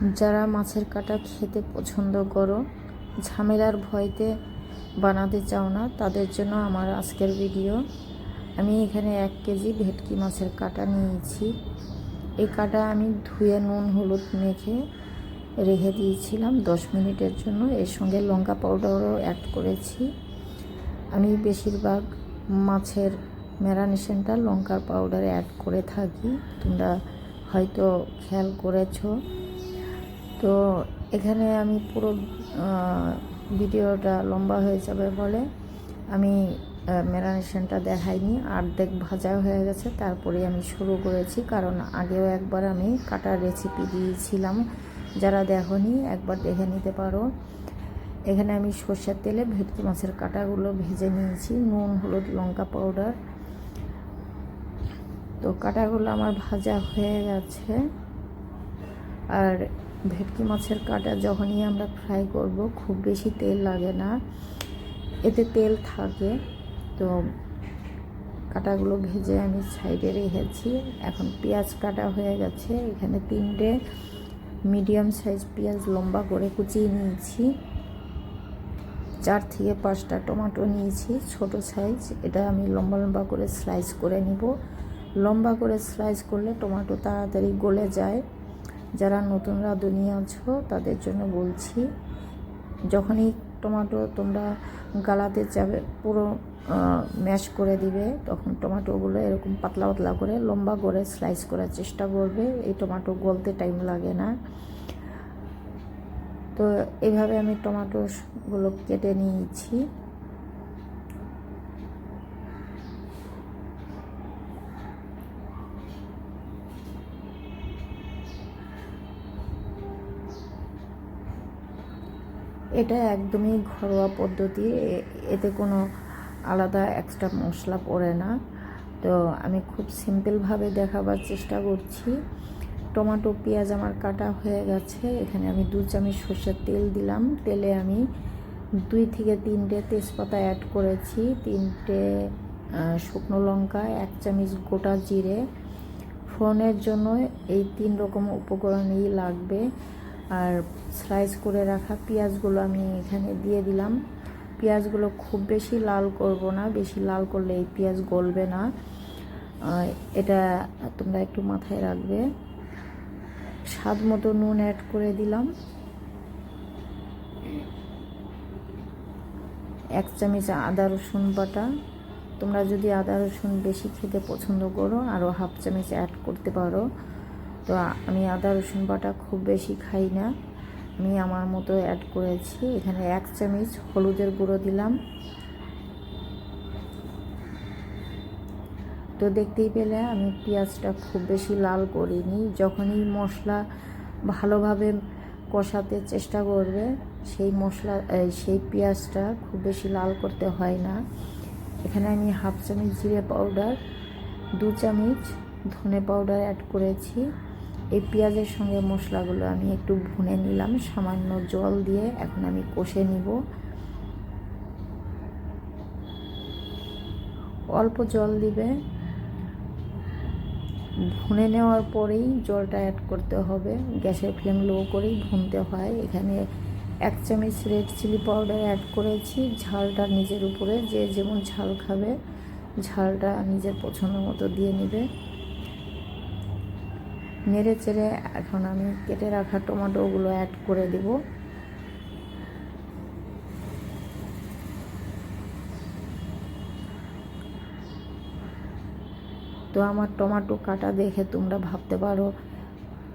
যারা মাছের কাটা খেতে পছন্দ করো, ঝামেলার ভয়তে বানাতে চাও না, তাদের জন্য আমার আজকের ভিডিও। আমি এখানে এক কেজি ভেটকি মাছের কাটা নিয়েছি। এই কাটা আমি ধুয়ে নুন, হলুদ মেখে রেখে দিয়েছিলাম দশ মিনিটের জন্য। এর সঙ্গে লঙ্কা পাউডারও অ্যাড করেছি। আমি বেশিরভাগ মাছের ম্যারানেশনটা লঙ্কার পাউডারে অ্যাড করে থাকি। তোমরা হয়তো খেয়াল করেছ। তো এখানে আমি পুরো ভিডিওটা লম্বা হয়ে যাবে বলে আমি ম্যারানেশনটা দেখাইনি, অর্ধেক ভাজা হয়ে গেছে, তারপরে আমি শুরু করেছি, কারণ আগেও একবার আমি কাটার রেসিপি দিয়েছিলাম। যারা দেখনি, একবার দেখে নিতে পারো। এখানে আমি সর্ষের তেলে ভেটকি মাছের কাটাগুলো ভেজে নিয়েছি, নুন, হলুদ, লঙ্কা পাউডার তো কাটাগুলো আমার ভাজা হয়ে গেছে। আর ভেটকি মাছের কাটা যখনই আমরা ফ্রাই করব, খুব বেশি তেল লাগে না। এতে তেল থাকে, তো কাটাগুলো ভেজে আমি সাইডে রেখেছি। এখন পেঁয়াজ কাটা হয়ে গেছে। এখানে তিনটে মিডিয়াম সাইজ পেঁয়াজ লম্বা করে কুচিয়ে নিয়েছি। চার থেকে পাঁচটা টমেটো নিয়েছি, ছোট সাইজ। এটা আমি লম্বা লম্বা করে স্লাইস করে নিব। লম্বা করে স্লাইস করলে টমেটো তাড়াতাড়ি গলে যায়। যারা নতুন রাঁধুনি আছো, তাদের জন্য বলছি, যখনই টমেটো তোমরা গালাতে যাবে, পুরো ম্যাশ করে দিবে, তখন টমেটোগুলো এরকম পাতলা পাতলা করে, লম্বা করে স্লাইস করার চেষ্টা করবে। এই টমেটো গলতে টাইম লাগে না। তো এইভাবে আমি টমেটোগুলো কেটে নিয়েছি। এটা একদমই ঘরোয়া পদ্ধতি এতে কোনো আলাদা এক্সট্রা মশলা পড়ে না। তো আমি খুব সিম্পলভাবে দেখাবার চেষ্টা করছি। টমেটো, পেঁয়াজ আমার কাটা হয়ে গেছে। এখানে আমি দু চামচ সর্ষের তেল দিলাম। তেলে আমি দুই থেকে তিনটে তেজপাতা অ্যাড করেছি। তিনটে শুকনো লঙ্কা, এক চামচ গোটা জিরে। ফোড়নের জন্য এই তিন রকম উপকরণই লাগবে। আর স্লাইস করে রাখা পেঁয়াজগুলো আমি এখানে দিয়ে দিলাম। পেঁয়াজগুলো খুব বেশি লাল করব না, বেশি লাল করলে এই পেঁয়াজ গলবে না। এটা তোমরা একটু মাথায় রাখবে। স্বাদ মতো নুন অ্যাড করে দিলাম। এক চামচ আদা রসুন বাটা। তোমরা যদি আদা রসুন বেশি খেতে পছন্দ করো আরও হাফ চামচ অ্যাড করতে পারো। তো আমি আদা, রসুন বাটা খুব বেশি খাই না। আমি আমার মতো অ্যাড করেছি। এখানে এক চামচ হলুদের গুঁড়ো দিলাম। তো দেখতেই পেলে আমি পেঁয়াজটা খুব বেশি লাল করিনি। যখনই মশলা ভালোভাবে কষাতে চেষ্টা করবে, সেই মশলা সেই পেঁয়াজটা খুব বেশি লাল করতে হয় না। এখানে আমি হাফ চামচ জিরে পাউডার, দু চামচ ধনে পাউডার অ্যাড করেছি। এই পেঁয়াজের সঙ্গে মশলাগুলো আমি একটু ভুনে নিলাম, সামান্য জল দিয়ে এখন আমি কষে নিব। অল্প জল দিবে। ভুনে নেওয়ার পরেই জলটা অ্যাড করতে হবে। গ্যাসের ফ্লেম লো করেই ভুনতে হয়। এখানে এক চামচ রেড চিলি পাউডার অ্যাড করেছি। ঝালটা নিজের উপরে, যে যেমন ঝাল খাবে, ঝালটা নিজের পছন্দ মতো দিয়ে নেবে। নেড়ে চেড়ে এখন আমি কেটে রাখা টমেটোগুলো অ্যাড করে দেবো। তো আমার টমেটো কাটা দেখে তোমরা ভাবতে পারো,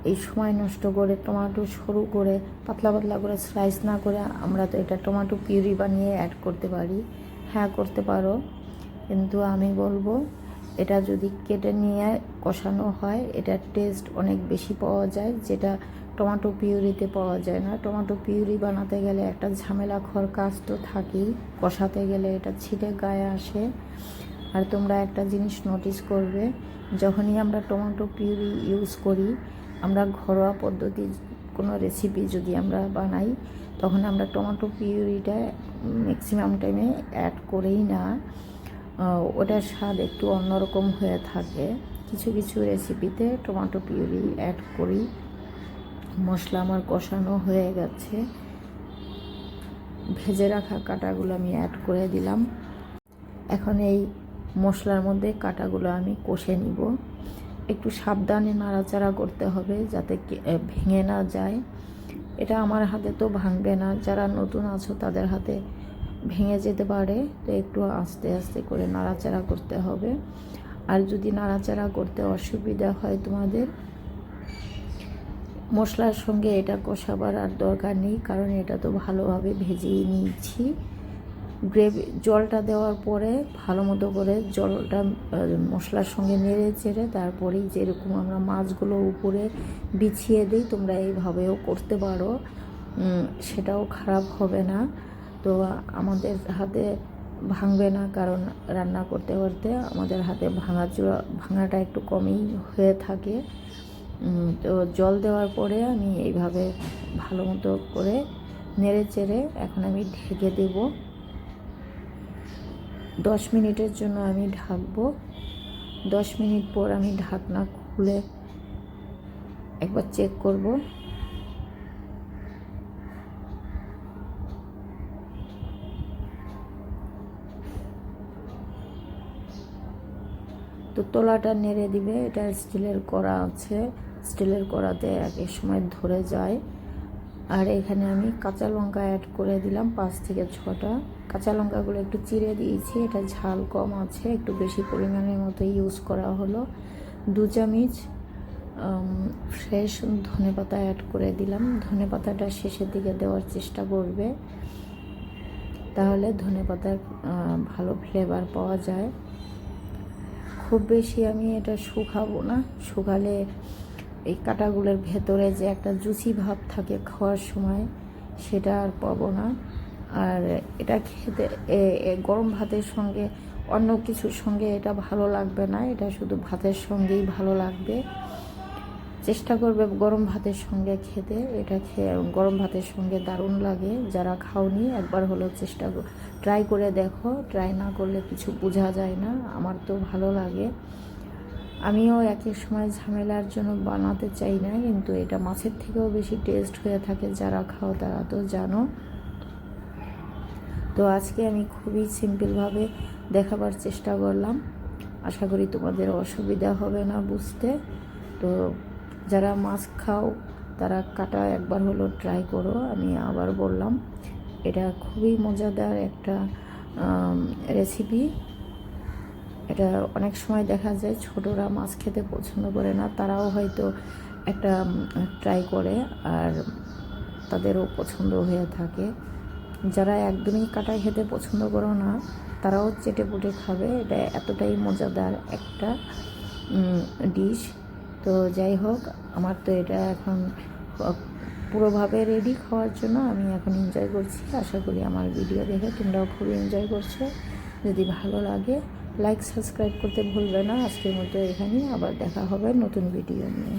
এই সময় নষ্ট করে টমেটো সরু করে, পাতলা পাতলা করে স্লাইস না করে আমরা তো এটা টমেটো পিউরি বানিয়ে অ্যাড করতে পারি। হ্যাঁ করতে পারো। কিন্তু আমি বলব এটা যদি কেটে নিয়ে কষানো হয়, এটার টেস্ট অনেক বেশি পাওয়া যায়, যেটা টমেটো পিউরিতে পাওয়া যায় না। টমেটো পিউরি বানাতে গেলে একটা ঝামেলা খর কাজ তো থাকেই। কষাতে গেলে এটা ছিটে গায়ে আসে। আর তোমরা একটা জিনিস নোটিস করবে, যখনই আমরা টমেটো পিউরি ইউজ করি, আমরা ঘরোয়া পদ্ধতির কোনো রেসিপি যদি আমরা বানাই, তখন আমরা টমেটো পিউরিটা ম্যাক্সিমাম টাইমে অ্যাড করেই না। ওটার স্বাদ একটু অন্যরকম হয়ে থাকে। কিছু কিছু রেসিপিতে টমেটো পিউরি অ্যাড করি। মশলা আমার কষানো হয়ে গেছে। ভেজে রাখা কাটাগুলো আমি অ্যাড করে দিলাম। এখন এই মশলার মধ্যে কাটাগুলো আমি কষে নিব। একটু সাবধানে নাড়াচাড়া করতে হবে যাতে ভেঙে না যায়। এটা আমার হাতে তো ভাঙবে না। যারা নতুন আছো তাদের হাতে ভেঙে যেতে পারে, তো একটু আস্তে আস্তে করে নাড়াচাড়া করতে হবে। আর যদি নাড়াচাড়া করতে অসুবিধা হয় তোমাদের, মশলার সঙ্গে এটা কষাবার আর দরকার নেই, কারণ এটা তো ভালোভাবে ভেজেই নিয়েছি। গ্রেভি, জলটা দেওয়ার পরে ভালো মতো করে জলটা মশলার সঙ্গে নেড়ে চেড়ে তারপরেই যেরকম আমরা মাছগুলো উপরে বিছিয়ে দিই, তোমরা এইভাবেও করতে পারো। সেটাও খারাপ হবে না। তো আমাদের হাতে ভাঙবে না, কারণ রান্না করতে করতে আমাদের হাতে ভাঙা চূড়া, ভাঙাটা একটু কমই হয়ে থাকে। তো জল দেওয়ার পরে আমি এইভাবে ভালো মতো করে নেড়ে চেড়ে এখন আমি ঢেকে দেব। দশ মিনিটের জন্য আমি ঢাকবো। দশ মিনিট পর আমি ঢাকনা খুলে একবার চেক করব। তো তোলাটা নেড়ে দিবে, এটা স্টিলের কড়া আছে, স্টিলের কড়াতে এক সময় ধরে যায়। আর এখানে আমি কাঁচা লঙ্কা অ্যাড করে দিলাম পাঁচ থেকে ছটা। কাঁচা লঙ্কাগুলো একটু চিড়ে দিয়েছি, এটা ঝাল কম আছে, একটু বেশি পরিমাণের মতো ইউজ করা হলো। দু চামিচ ফ্রেশ ধনে পাতা অ্যাড করে দিলাম। ধনে পাতাটা শেষের দিকে দেওয়ার চেষ্টা করবে। তাহলে ধনে পাতার ভালো ফ্লেভার পাওয়া যায়। খুব বেশি আমি এটা শুকাবো না। শুকালে এই কাটাগুলোর ভেতরে যে একটা জুসি ভাব থাকে খাওয়ার সময়, সেটা আর পাবো না। আর এটা খেতে গরম ভাতের সঙ্গে অন্য কিছুর সঙ্গে এটা ভালো লাগবে না। এটা শুধু ভাতের সঙ্গেই ভালো লাগবে। চেষ্টা করবে গরম ভাতের সঙ্গে খেতে। এটা খেয়ে গরম ভাতের সঙ্গে দারুণ লাগে। যারা খাওনি, একবার হলেও চেষ্টা ট্রাই করে দেখো ট্রাই না করলে কিছু বোঝা যায় না, আমার তো ভালো লাগে। আমিও এক এক সময় ঝামেলার জন্য বানাতে চাই না, কিন্তু এটা মাছের থেকেও বেশি টেস্ট হয়ে থাকে যারা খাও তারা তো জানো। তো আজকে আমি খুবই সিম্পলভাবে দেখাবার চেষ্টা করলাম। আশা করি তোমাদের অসুবিধা হবে না বুঝতে। তো যারা মাছ খাও, তারা কাটা একবার হলো ট্রাই করো, আমি আবার বললাম। এটা খুবই মজাদার একটা রেসিপি এটা অনেক সময় দেখা যায় ছোটরা মাছ খেতে পছন্দ করে না, তারাও হয়তো একটা ট্রাই করে আর তাদেরও পছন্দ হয়ে থাকে। যারা একদমই কাটা খেতে পছন্দ করো না, তারাও চেটে পুটে খাবে। এটা এতটাই মজাদার একটা ডিশ তো যাই হোক, আমার তো এটা এখন পুরোভাবে রেডি খাওয়ার জন্য আমি এখন এনজয় করছি। আশা করি আমার ভিডিও দেখে তোমরাও খুব এনজয় করছ। যদি ভালো লাগে লাইক সাবস্ক্রাইব করতে ভুলবে না। আজকের মতো এখানে আবার দেখা হবে নতুন ভিডিও নিয়ে।